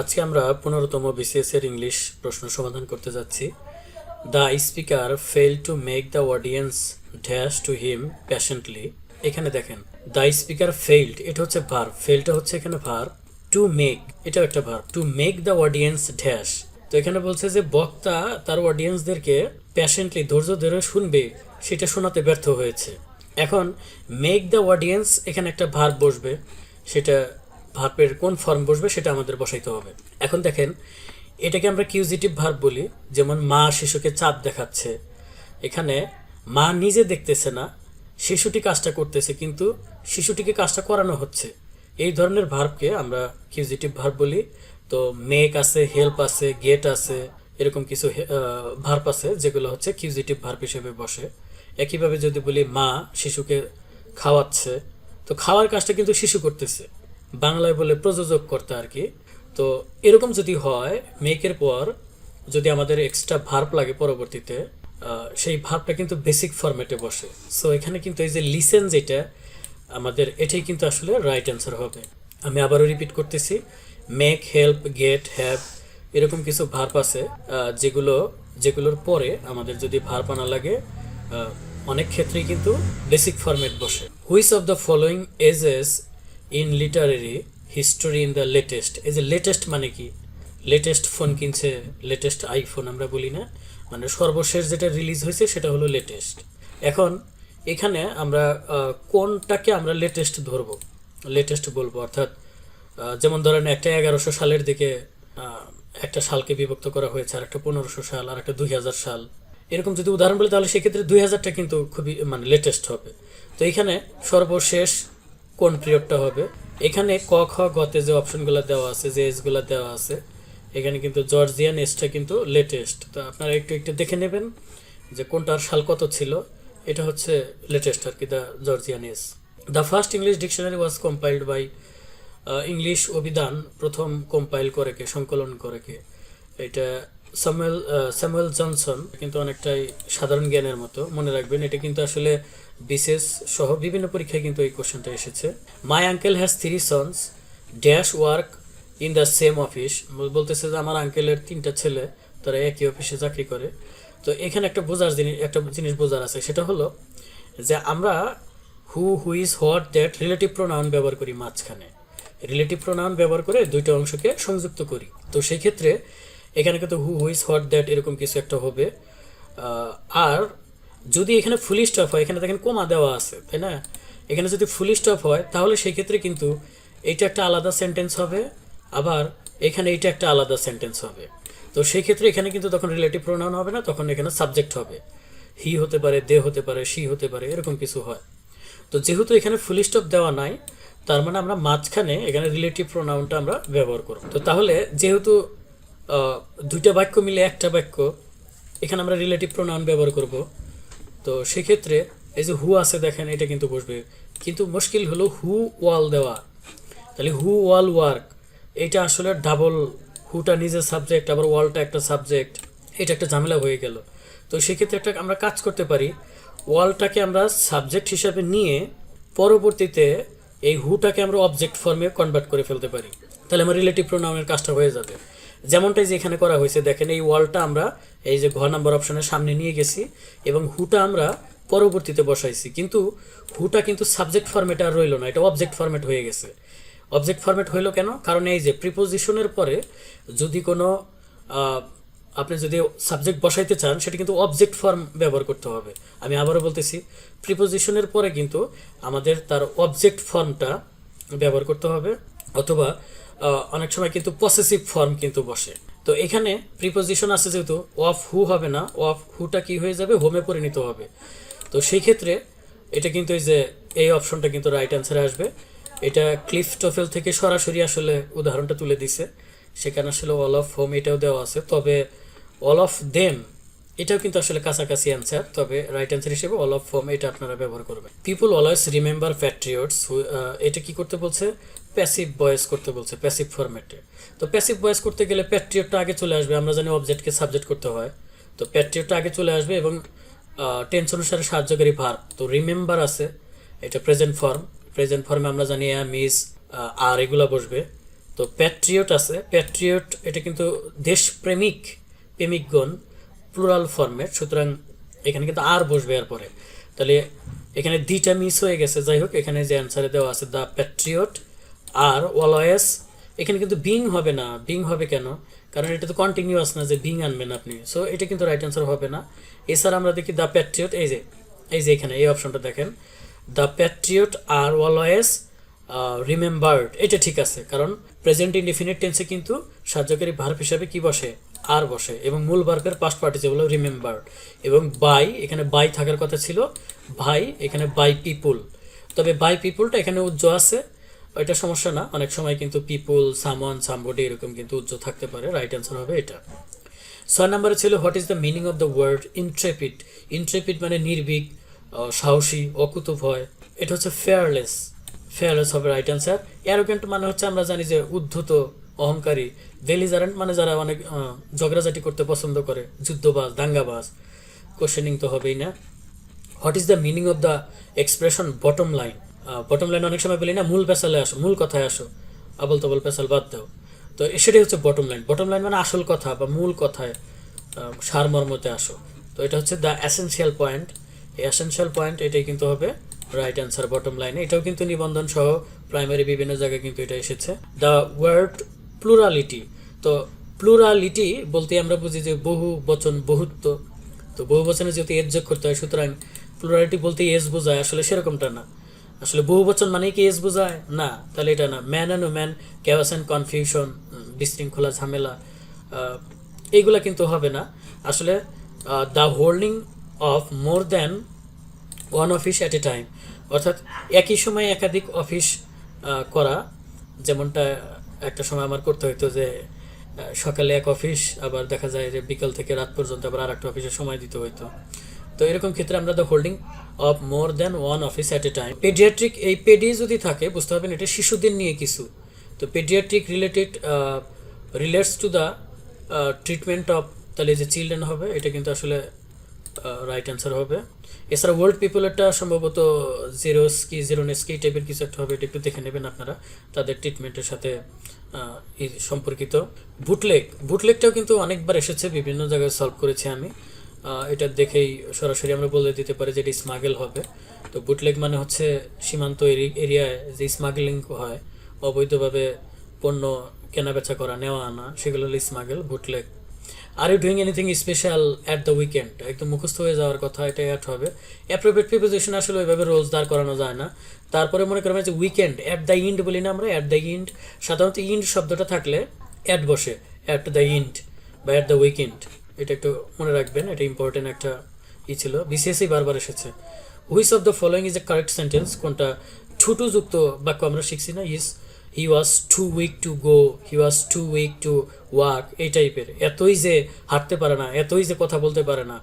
আজকে আমরা পনেরোতম বিসিএস এর ইংলিশ প্রশ্ন সমাধান করতে যাচ্ছি। The speaker fail to make the audience dash to him patiently এখানে দেখেন দ্য স্পিকার ফেইল্ড এটা হচ্ছে ভার ফেলটা হচ্ছে এখানে ভার টু মেক এটাও একটা ভার to make the audience dash তো এখানে বলছে যে বক্তা তার অডিয়েন্সদেরকে প্যাশেন্টলি ধৈর্য ধরে শুনবে, সেটা শোনাতে ব্যর্থ হয়েছে। এখন মেক দ্য অডিয়েন্স এখানে একটা ভার বসবে, সেটা ভার্বের কোন ফর্ম বসবে সেটা আমাদের বসাইতে হবে। এখন দেখেন, এটাকে আমরা কিউজিটিভ ভার্ব বলি, যেমন মা শিশুকে চাপ দেখাচ্ছে। এখানে মা নিজে দেখতেছে না, শিশুটি কাজটা করতেছে, কিন্তু শিশুটিকে কাজটা করানো হচ্ছে। এই ধরনের ভার্বকে আমরা কিউজিটিভ ভার্ব বলি। তো মেক আছে হেল্প আছে গেট আছে, এরকম কিছু ভার্ব আছে, যেগুলো হচ্ছে কিউজিটিভ ভার্ব হিসেবে বসে। একইভাবে যদি বলি মা শিশুকে খাওয়াচ্ছে, তো খাওয়ার কাজটা কিন্তু শিশু করতেছে। বাংলায় বলে প্রযোজক কর্তা আর কি। তো এরকম যদি হয়, মেকের পর যদি আমাদের এক্সট্রা ভার্প লাগে পরবর্তীতে সেই ভার্বটা কিন্তু বেসিক ফরম্যাটে বসে। সো এখানে কিন্তু এই যে লিসেন যেটা, আমাদের এটাই কিন্তু আসলে রাইট অ্যান্সার হবে। আমি আবারও রিপিট করতেছি মেক হেল্প গেট হ্যাভ এরকম কিছু ভার্ব আছে যেগুলো, যেগুলোর পরে আমাদের যদি ভার্ব আনা লাগে অনেক ক্ষেত্রেই কিন্তু বেসিক ফরম্যাট বসে। Which of the following ages in literary history in the latest এই যে লেটেস্ট মানে কি? লেটেস্ট ফোন কিনছে লেটেস্ট আইফোন আমরা বলি না। মানে সর্বশেষ যেটা রিলিজ হয়েছে সেটা হলো লেটেস্ট এখন এখানে আমরা কোনটাকে আমরা লেটেস্ট ধরবো? লেটেস্ট বলব, অর্থাৎ যেমন ধরেন একটা এগারোশো সালের দিকে একটা সালকে বিভক্ত করা হয়েছে, আর একটা পনেরোশো সাল, আর একটা দুই হাজার সাল। এরকম যদি উদাহরণ বলি, তাহলে সেক্ষেত্রে দুই হাজারটা কিন্তু খুবই মানে লেটেস্ট হবে। তো এখানে সর্বশেষ কোন পিরিয়ডটা হবে? এখানে ক, খ গতে যে অপশনগুলো দেওয়া আছে, যে এজগুলো দেওয়া আছে, এখানে কিন্তু জর্জিয়ান এজটা কিন্তু লেটেস্ট তো আপনারা একটু একটু দেখে নেবেন যে কোনটার সাল কত ছিল। এটা হচ্ছে লেটেস্ট আর কি the Georgian age the first English dictionary was compiled by English অভিধান প্রথম কম্পাইল করে কে, সংকলন করে কে। এটা স্যামুয়েল স্যামুয়েল জনসন কিন্তু অনেকটাই সাধারণ জ্ঞানের মতো, মনে রাখবেন। এটা কিন্তু আসলে বিশেষ সহ বিভিন্ন পরীক্ষায় কিন্তু এই কোশ্চেনটা এসেছে। My uncle has three sons dash work in the same office বলতেছে যে, আমার আঙ্কেলের তিনটা ছেলে, তারা একই অফিসে চাকরি করে। তো এখানে একটা বোঝার জিনিস, একটা জিনিস বোঝার আছে। সেটা হলো যে, আমরা who whose what that relative pronoun ব্যবহার করি মাঝখানে। রিলেটিভ প্রোনাউন ব্যবহার করে দুইটা অংশকে সংযুক্ত করি। তো সেই ক্ষেত্রে এখানে কিন্তু হু হুইজ হোয়াট দ্যাট এরকম কিছু একটা হবে। আর যদি এখানে ফুলি স্টপ হয়, এখানে দেখেন কোমা দেওয়া আছে, তাই না? এখানে যদি ফুলি স্টপ হয়, তাহলে সেই ক্ষেত্রে কিন্তু এইটা একটা আলাদা সেন্টেন্স হবে, আবার এখানে এইটা একটা আলাদা সেন্টেন্স হবে। তো সেই ক্ষেত্রে এখানে কিন্তু তখন রিলেটিভ প্রোনাউন হবে না, তখন এখানে সাবজেক্ট হবে। হি হতে পারে দে হতে পারে সি হতে পারে, এরকম কিছু হয়। তো যেহেতু এখানে ফুল স্টপ দেওয়া নাই, তার মানে আমরা মাঝখানে এখানে রিলেটিভ প্রোনাউনটা আমরা ব্যবহার করব। তো তাহলে যেহেতু দুইটা বাক্য মিলে একটা বাক্য, এখানে আমরা রিলেটিভ প্রোনাউন ব্যবহার করব। তো সেক্ষেত্রে এই যে হু আছে দেখেন, এটা কিন্তু বসবে। কিন্তু মুশকিল হলো হু ওয়াল দেওয়া। তাহলে হু ওয়াল ওয়ার্ক এটা আসলে ডাবল হুটা নিজের সাবজেক্ট আবার ওয়ালটা একটা সাবজেক্ট এটা একটা ঝামেলা হয়ে গেল। তো সেক্ষেত্রে একটা আমরা কাজ করতে পারি, ওয়ালটাকে আমরা সাবজেক্ট হিসাবে নিয়ে পরবর্তীতে এই হুটাকে আমরা অবজেক্ট ফর্মে কনভার্ট করে ফেলতে পারি। তাহলে আমার রিলেটিভ প্রোনাউনের কাজটা হয়ে যাবে। যেমনটাই যে এখানে করা হয়েছে, দেখেন এই ওয়ালটা আমরা এই যে ঘ নাম্বার অপশনের সামনে নিয়ে গেছি এবং হুটা আমরা পরবর্তীতে বসাইছি। কিন্তু হুটা কিন্তু সাবজেক্ট ফরম্যাটে আর রইল না, এটা অবজেক্ট ফরম্যাট হয়ে গেছে। অবজেক্ট ফরম্যাট হইল কেন? কারণ এই যে প্রিপোজিশনের পরে যদি কোনো আপনি যদি সাবজেক্ট বসাইতে চান, সেটা কিন্তু অবজেক্ট ফর্ম ব্যবহার করতে হবে। আমি আবারও বলতেছি প্রিপোজিশনের পরে কিন্তু আমাদের তার অবজেক্ট ফর্মটা ব্যবহার করতে হবে। অথবা অনেক সময় কিন্তু পসেসিভ ফর্ম কিন্তু বসে। তো এখানে প্রিপোজিশন আছে যেহেতু অফ হু হবে না অফ হুটা কি হয়ে যাবে হোমে পরিণত হবে। তো সেই ক্ষেত্রে এটা কিন্তু এই যে, এই অপশনটা কিন্তু রাইট অ্যান্সারে আসবে। এটা ক্লিফ টফেল থেকে সরাসরি আসলে উদাহরণটা তুলে দিছে। সেখানে আসলে অল অফ হোম এটাও দেওয়া আছে। তবে অল অফ দেম এটাও কিন্তু আসলে কাছাকাছি অ্যান্সার তবে রাইট অ্যান্সার হিসেবে অল অফ হোম এটা আপনারা ব্যবহার করবেন। পিপুল অলওয়েজ রিমেম্বার প্যাট্রিয়টস এটা কি করতে বলছে? প্যাসিভ ভয়েস করতে বলছে প্যাসিভ ফরম্যাটে তো প্যাসিভ ভয়েস করতে গেলে প্যাট্রিয়টটা আগে চলে আসবে, আমরা জানি অবজেক্টকে সাবজেক্ট করতে হয়। তো প্যাট্রিয়টটা আগে চলে আসবে এবং টেন্স অনুসারে সাহায্যকারী ভার তো রিমেম্বার আছে, এটা প্রেজেন্ট ফর্ম প্রেজেন্ট ফর্মে আমরা জানি মিস আর এগুলা বসবে। তো প্যাট্রিয়ট আছে প্যাট্রিয়ট এটা কিন্তু দেশপ্রেমিক, প্রেমিকগণ প্লুরাল ফর্মেট সুতরাং এখানে কিন্তু আর বসবে এর পরে তাহলে এখানে দিটা মিস হয়ে গেছে, যাই হোক, এখানে যে অ্যান্সারে দেওয়া আছে দ্য প্যাট্রিয়ট আর অলওয়েস এখানে কিন্তু বিং হবে না। বিং হবে কেন? কারণ এটা তো কন্টিনিউয়াস না যে বিং আনবেন আপনি। সো এটা কিন্তু রাইট অ্যান্সার হবে না। এছাড়া আমরা দেখি দ্য প্যাট্রিয়ট এই যে এই যে এখানে, এই অপশনটা দেখেন। The patriot are always remembered এটা ঠিক আছে, কারণ প্রেজেন্ট ইনডিফিনিট টেন্সে কিন্তু সাহায্যকারী ভার্ব হিসাবে কি বসে? আর বসে। এবং মূল ভার্বের পাস্ট পার্টিসিপল রিমেম্বার্ড এবং বাই এখানে বাই থাকার কথা ছিল। ভাই এখানে বাই পিপুল তবে বাই পিপুলটা এখানে উজ্জ্ব আছে। এটা সমস্যা না। অনেক সময় কিন্তু পিপুল সামন সামবডি এরকম কিন্তু উজ্জ্ব থাকতে পারে। রাইট অ্যান্সার হবে এটা। ছয় নম্বরে ছিল what is the meaning of the word intrepid intrepid মানে নির্ভীক সাহসী, অকুতভয়। এটা হচ্ছে ফেয়ারলেস ফেয়ারলেস হবে রাইট অ্যান্সার অ্যারোগেন্ট মানে হচ্ছে আমরা জানি যে উদ্ধত, অহংকারী। বেলিজারেন্ট মানে যারা অনেক ঝগড়াঝাটি করতে পছন্দ করে। যুদ্ধবাজ, দাঙ্গাবাজ। কোশ্চেনিং তো হবেই না। What is the meaning of the expression bottom line bottom line অনেক সময় বলি, না, মূল পেশালে আসো, মূল কথায় আসো আবল তবল পেশাল বাদ দাও। তো সেটাই হচ্ছে বটম লাইন বটম লাইন মানে আসল কথা বা মূল কথায় সারমর্মতে আসো। তো এটা হচ্ছে দ্য অ্যাসেন্সিয়াল পয়েন্ট এই অ্যাসেন্সিয়াল পয়েন্ট এটাই কিন্তু হবে রাইট অ্যান্সার বটম লাইনে এটাও কিন্তু নিবন্ধন সহ প্রাইমারি বিভিন্ন জায়গায় কিন্তু এটা এসেছে। দ্য ওয়ার্ড প্লুরালিটি তো প্লুরালিটি বলতে আমরা বুঝি যে বহু বচন, বহুত্ব। তো বহু বচনে যেহেতু এজ যোগ করতে হয়, সুতরাং প্লুরালিটি বলতে এজ বোঝায়, আসলে সেরকমটা না। আসলে বহু বচন মানেই কি এজ বোঝায়? না, তাহলে এটা না। Man and man chaos and confusion বিশৃঙ্খলা, ঝামেলা এইগুলা কিন্তু হবে না। আসলে the holding of more than one office at a time অর্থাৎ একই সময়ে একাধিক অফিস করা, যেমনটা একটা সময় আমার করতে হতো যে সকালে এক অফিস আবার দেখা যায় যে বিকাল থেকে রাত পর্যন্ত আবার আর একটা অফিসে সময় দিতে হতো তো এরকম ক্ষেত্রে আমরা the holding of more than one office at a time paediatric এই পেডি যদি থাকে, বুঝতে পারবেন, এটা শিশুদের নিয়ে কিছু। তো paediatric related relates to the treatment of তাহলে যে চিলড্রেন হবে, এটা কিন্তু আসলে রাইট অ্যান্সার হবে। এছাড়া ওয়ার্ল্ড পিপলেরটা সম্ভবত জিরোস কি জিরোনেস কি টাইপের কিছু একটা হবে, এটা একটু দেখে নেবেন আপনারা, তাদের ট্রিটমেন্টের সাথে সম্পর্কিত। বুটলেগ বুটলেগটাও কিন্তু অনেকবার এসেছে, বিভিন্ন জায়গায় সলভ করেছি আমি। এটা দেখেই সরাসরি আমরা বলে দিতে পারি যে এটি স্মাগেল হবে। তো বুটলেগ মানে হচ্ছে সীমান্ত এরি- এরিয়ায় যে স্মাগলিং হয়, অবৈধভাবে পণ্য কেনাবেচা করা, নেওয়া, আনা, সেগুলো হলো smuggle bootleg are you doing anything special at the weekend একদম মুখস্থ হয়ে যাওয়ার কথা এটা অ্যাড হবে। অ্যাপ্রোপ্রিয়েট প্রিপোজিশন আসলে ওইভাবে রোলস দাঁড় করানো যায় না। তারপরে মনে করবেন যে উইকেন্ড অ্যাট দ্য ইন্ড বলি না আমরা অ্যাট দ্য ইন্ড সাধারণত ইন্ড শব্দটা থাকলে অ্যাট বসে অ্যাট দ্য ইন্ড বা অ্যাট দ্য উইকেন্ড এটা একটু মনে রাখবেন, এটা ইম্পর্টেন্ট একটা ই ছিল। বিসিএসই বারবার এসেছে। Which of the following is a correct sentence কোনটা ঠুটু যুক্ত বাক্য আমরা শিখছি না? Is he was too weak to go he was too weak to work এই টাইপের এতই যে হাঁটতে পারে না, এতই যে কথা বলতে পারে না।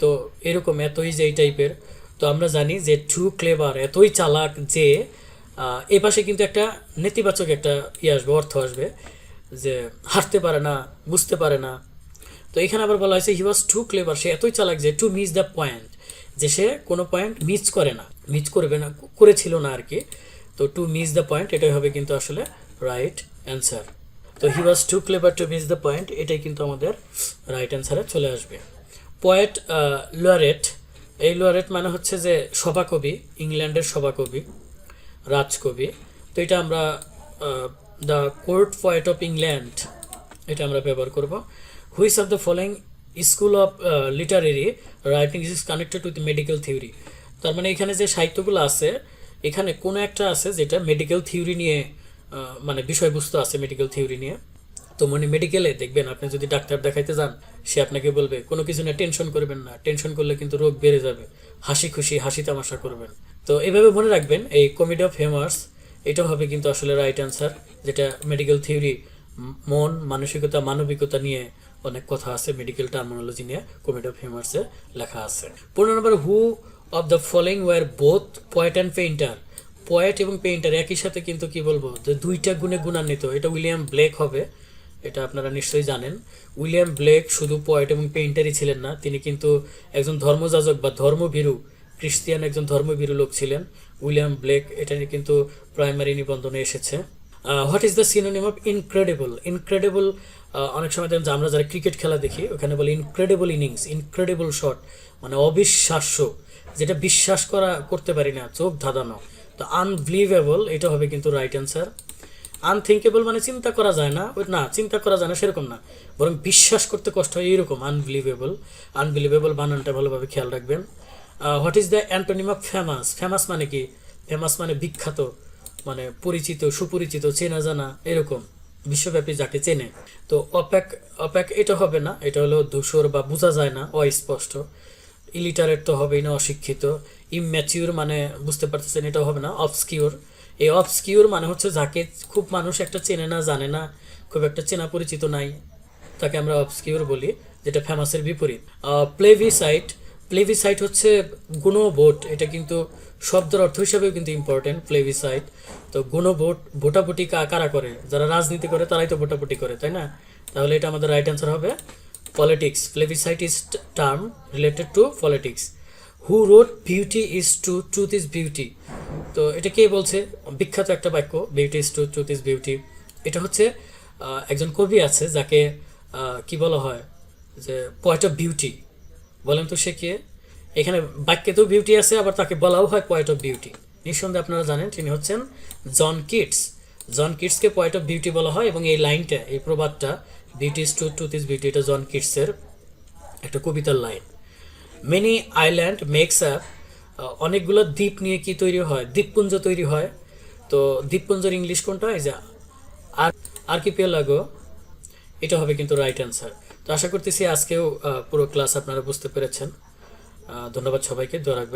তো এরকম এতই যে এই টাইপের তো আমরা জানি যে টু ক্লেভার এতই চালাক যে এ পাশে কিন্তু একটা নেতিবাচক একটা ইয়ে আসবে, অর্থ আসবে যে হাঁটতে পারে না, বুঝতে পারে না। তো এখানে আবার বলা হয়েছে হি ওয়াজ টু ক্লেভার সে এতই চালাক যে টু মিস দ্য পয়েন্ট যে সে কোনো পয়েন্ট মিস করে না মিস করবে না করেছিল না আর কি তো টু মিস দ্য পয়েন্ট এটাই হবে কিন্তু আসলে রাইট অ্যান্সার তো he was too clever to miss the point এটাই কিন্তু আমাদের রাইট অ্যান্সারে চলে আসবে। পয়েট লোয়ারেট এই লোয়ারেট মানে হচ্ছে যে সভাকবি, ইংল্যান্ডের সভাকবি, রাজকবি। তো এটা আমরা the court poet of England এটা আমরা ব্যবহার করব। Which of the following school of literary writing is connected with medical theory. তার মানে এখানে যে সাহিত্যগুলো আছে, এখানে কোনো একটা আছে যেটা মেডিকেল থিওরি নিয়ে মানে বিষয়বস্তু আছে মেডিকেল থিওরি নিয়ে। তো মানে মেডিকেলে দেখবেন আপনি যদি ডাক্তার দেখাইতে যান, সে আপনাকে বলবে, কোনো কিছু না টেনশন করবেন না, টেনশন করলে কিন্তু রোগ বেড়ে যাবে, হাসি খুশি, হাসি তামাশা করবেন। তো এভাবে মনে রাখবেন, এই কমেডি অফ হেমার্স এটা হবে কিন্তু আসলে রাইট অ্যান্সার যেটা মেডিকেল থিওরি মন, মানসিকতা, মানবিকতা নিয়ে অনেক কথা আছে মেডিকেল টার্মিনোলজি নিয়ে কমিটি অফ হেমার্সে লেখা আছে। পনেরো নম্বর who of the following were both poet and painter poet এবং পেইন্টার একই সাথে কিন্তু কি বলব, যে দুইটা গুণে গুণান্বিত। এটা উইলিয়াম ব্লেক হবে, এটা আপনারা নিশ্চয়ই জানেন। উইলিয়াম ব্লেক শুধু পয়েট এবং পেইন্টারই ছিলেন না, তিনি কিন্তু একজন ধর্মযাজক বা ধর্মভীরু, খ্রিস্টিয়ান একজন ধর্মভীরু লোক ছিলেন। উইলিয়াম ব্লেক এটা নিয়ে কিন্তু প্রাইমারি নিবন্ধনে এসেছে। What is the synonym of incredible incredible অনেক সময় দেখেন আমরা যারা ক্রিকেট খেলা দেখি, ওখানে বলে ইনক্রেডিবল ইনিংস ইনক্রেডিবল শট মানে অবিশ্বাস্য, যেটা বিশ্বাস করা, করতে পারি না, চোখ ধাঁধানো। তো আনবিলিভেবল এটা হবে কিন্তু রাইট অ্যান্সার আনথিঙ্কেবল মানে চিন্তা করা যায় না ওই না, চিন্তা করা যায় না, সেরকম না। বরং বিশ্বাস করতে কষ্ট হয়, এইরকম আনবিলিভেবল আনবিলিভেবল বানানটা ভালোভাবে খেয়াল রাখবেন। What is the antonym of famous famous মানে কি? ফেমাস মানে বিখ্যাত। মানে পরিচিত, সুপরিচিত, চেনা জানা এরকম, বিশ্বব্যাপী যাকে চেনে। তো অপ্যাক অপ্যাক এটা হবে না, এটা হলো ধূসর বা বোঝা যায় না, অস্পষ্ট। ইলিটারেট তো হবেই না, অশিক্ষিত। ইম্যাচিউর মানে বুঝতে পারতেছেন, এটাও হবে না অবস্কিউর এই অবস্কিউর মানে হচ্ছে যাকে খুব মানুষ একটা চেনে না, জানে না, খুব একটা চেনা পরিচিত নাই। তাকে আমরা অবস্কিউর বলি, যেটা ফেমাসের বিপরীত। প্লেভিসাইট প্লেভিসাইট হচ্ছে গুণভোট এটা কিন্তু শব্দের অর্থ হিসাবেও কিন্তু ইম্পর্টেন্ট প্লেভিসাইট তো গুণভোট ভোটাভুটি কারা করে? যারা রাজনীতি করে, তারাই তো ভোটাভুটি করে, তাই না? তাহলে এটা আমাদের রাইট অ্যান্সার হবে politics plebiscite is term related to politics who wrote beauty is to truth is beauty তো এটা কে বলছে? বিখ্যাত একটা বাক্য beauty is to truth is beauty এটা হচ্ছে একজন কবি আছে, যাকে কি বলা হয়? যে পয়েট অফ বিউটি বলেন তো সে কে? এখানে বাক্যেতেও বিউটি আছে, আবার তাকে বলাও হয় পয়েট অফ বিউটি নিঃসন্দেহে আপনারা জানেন তিনি হচ্ছেন জন কিটস জন কিটসকে পয়েট অফ বিউটি বলা হয় এবং এই লাইনটা, এই প্রবাদটা বিউটি ইজ টু টুথ ইজ বিউটি এটা জন কিটসের একটা কবিতার লাইন। মেনি আইল্যান্ড মেক্স আপ অনেকগুলো দ্বীপ নিয়ে কি তৈরি হয়? দ্বীপপুঞ্জ তৈরি হয়। তো দ্বীপপুঞ্জের ইংলিশ কোনটা? এই যে আর আর্কিপিয়ালাগো এটা হবে কিন্তু রাইট অ্যান্সার তো আশা করতেছি আজকেও পুরো ক্লাস আপনারা বুঝতে পেরেছেন। ধন্যবাদ সবাইকে দোয়া রাখবেন।